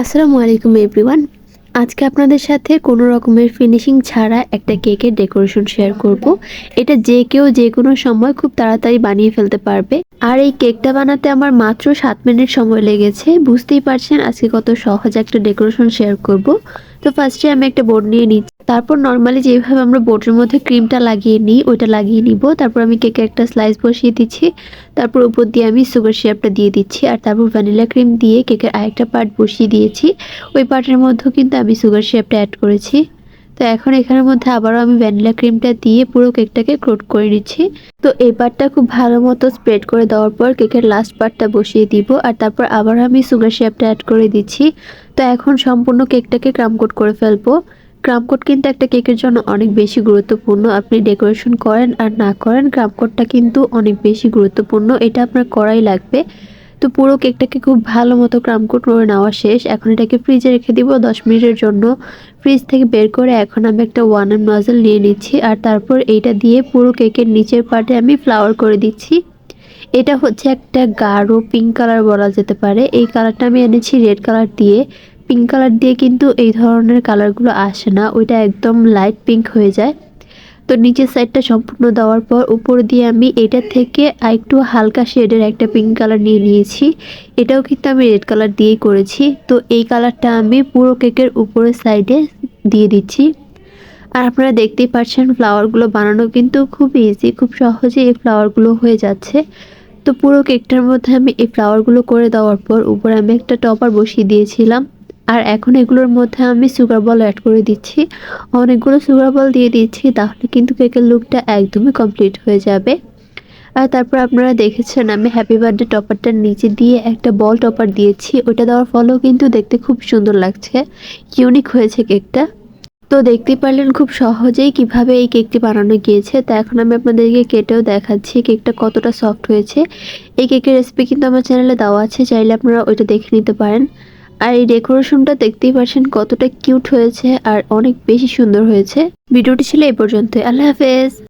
আসসালামু আলাইকুম এভরিওয়ান আজকে আপনাদের সাথে কোনো রকমের ফিনিশিং ছাড়া একটা কেকের ডেকোরেশন শেয়ার করব। এটা যে কেউ যে কোনো সময় খুব তাড়াতাড়ি বানিয়ে ফেলতে পারবে। আর এই কেকটা বানাতে আমার মাত্র সাত মিনিট সময় লেগেছে। বুঝতেই পারছেন আজকে কত সহজ একটা ডেকোরেশন শেয়ার করব। তো ফার্স্টে আমি একটা বোর্ড নিয়ে নিচ্ছি। তারপর নর্মালি যেভাবে আমরা বোর্ডের মধ্যে ক্রিমটা লাগিয়ে নিই, ওইটা লাগিয়ে নিব। তারপর আমি কেকে একটা স্লাইস বসিয়ে দিচ্ছি। তারপর উপর দিয়ে আমি সুগার সিরাপটা দিয়ে দিচ্ছি। আর তারপর ভ্যানিলা ক্রিম দিয়ে কেকের আরেকটা পার্ট বসিয়ে দিয়েছি। ওই পার্টের মধ্যেও কিন্তু আমি সুগার সিরাপটা অ্যাড করেছি। তো এখন এখানের মধ্যে আবারও আমি ভ্যানিলা ক্রিমটা দিয়ে পুরো কেকটাকে কোট করে নিচ্ছি। তো এই পার্টটা খুব ভালো মতো স্প্রেড করে দেওয়ার পর কেকের লাস্ট পার্টটা বসিয়ে দিব। আর তারপর আবার আমি সুগার সিরাপটা অ্যাড করে দিচ্ছি। তো এখন সম্পূর্ণ কেকটাকে ক্রাম কোট করে ফেলব। কোট কিন্তু একটা কেকের জন্য অনেক বেশি গুরুত্বপূর্ণ। আপনি ডেকোরেশন করেন আর না করেন কোটটা কিন্তু অনেক বেশি গুরুত্বপূর্ণ। এটা আপনার করাই লাগবে। তো পুরো কেকটাকে খুব ভালো মতো কোট করে নেওয়া শেষ। এখন এটাকে ফ্রিজে রেখে দিব দশ মিনিটের জন্য। ফ্রিজ থেকে বের করে এখন আমি একটা ওয়ান এম নজল নিয়ে নিচ্ছি আর তারপর এইটা দিয়ে পুরো কেকের নিচের পার্টে আমি ফ্লাওয়ার করে দিচ্ছি। এটা হচ্ছে একটা গাঢ় পিঙ্ক কালার বলা যেতে পারে। এই কালারটা আমি এনেছি রেড কালার দিয়ে। পিঙ্ক কালার দিয়ে কিন্তু এই ধরনের কালারগুলো আসে না। ওইটা একদম লাইট পিঙ্ক হয়ে যায়। তো নিচের সাইডটা সম্পূর্ণ দেওয়ার পর উপর দিয়ে আমি এটা থেকে একটু হালকা শেডের একটা পিঙ্ক কালার নিয়ে নিয়েছি। এটাও কিন্তু আমি রেড কালার দিয়েই করেছি। তো এই কালারটা আমি পুরো কেকের উপরের সাইডে দিয়ে দিচ্ছি। আর আপনারা দেখতেই পাচ্ছেন ফ্লাওয়ারগুলো বানানো কিন্তু খুব ইজি খুব সহজে এই ফ্লাওয়ারগুলো হয়ে যাচ্ছে। তো পুরো কেকটার মধ্যে আমি এই ফ্লাওয়ারগুলো করে দেওয়ার পর উপরে আমি একটা টপার বসিয়ে দিয়েছিলাম। আর এখন এগুলোর মধ্যে আমি সুগার বল অ্যাড করে দিচ্ছি। অনেকগুলো সুগার বল দিয়ে দিচ্ছি, তাহলে কিন্তু কেকের লুকটা একদমই কমপ্লিট হয়ে যাবে। আর তারপর আপনারা দেখেছেন, আমি হ্যাপি বার্থডে টপারটার নিচে দিয়ে একটা বল টপার দিয়েছি। ওটা দেওয়ার ফলেও কিন্তু দেখতে খুব সুন্দর লাগছে। ইউনিক হয়েছে কেকটা তো দেখতে পারলেন খুব সহজেই কীভাবে এই কেকটি বানানো গিয়েছে। তা এখন আমি আপনাদেরকে কেটেও দেখাচ্ছি কেকটা কতটা সফট হয়েছে। এই কেকের রেসিপি কিন্তু আমার চ্যানেলে দেওয়া আছে, চাইলে আপনারা ওইটা দেখে নিতে পারেন। আর এই ডেকোরেশনটা দেখতেই পাচ্ছেন কতটা কিউট হয়েছে আর অনেক বেশি সুন্দর হয়েছে। ভিডিওটি ছিল এই পর্যন্ত আল্লাহ হাফেজ।